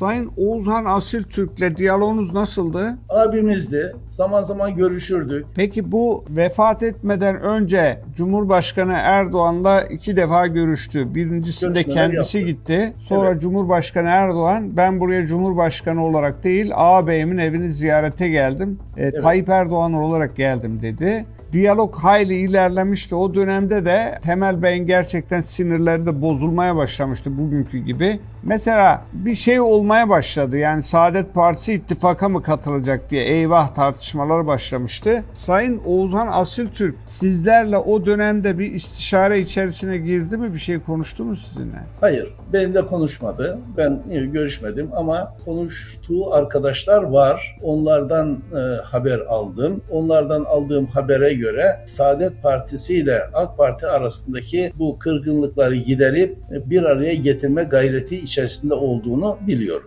Sayın Oğuzhan Asil Türk'le diyaloğunuz nasıldı? Abimizdi. Zaman zaman görüşürdük. Peki bu vefat etmeden önce Cumhurbaşkanı Erdoğan'la iki defa görüştü. Birincisinde Görüşmeler kendisi yaptı. gitti. Sonra Evet. Cumhurbaşkanı Erdoğan ben buraya Cumhurbaşkanı olarak değil ağabeyimin evini ziyarete geldim. E, Tayyip Erdoğan olarak geldim dedi. Diyalog hayli ilerlemişti. O dönemde de Temel Bey'in gerçekten sinirleri de bozulmaya başlamıştı bugünkü gibi. Mesela bir şey olmaya başladı. Yani Saadet Partisi ittifaka mı katılacak diye eyvah tartışmalar başlamıştı. Sayın Oğuzhan Asiltürk sizlerle o dönemde bir istişare içerisine girdi mi? Bir şey konuştu mu sizinle? Hayır, benimle konuşmadı. Ben görüşmedim ama konuştuğu arkadaşlar var. Onlardan e, haber aldım. Onlardan aldığım habere göre Saadet Partisi ile AK Parti arasındaki bu kırgınlıkları giderip bir araya getirme gayreti içerisinde olduğunu biliyorum.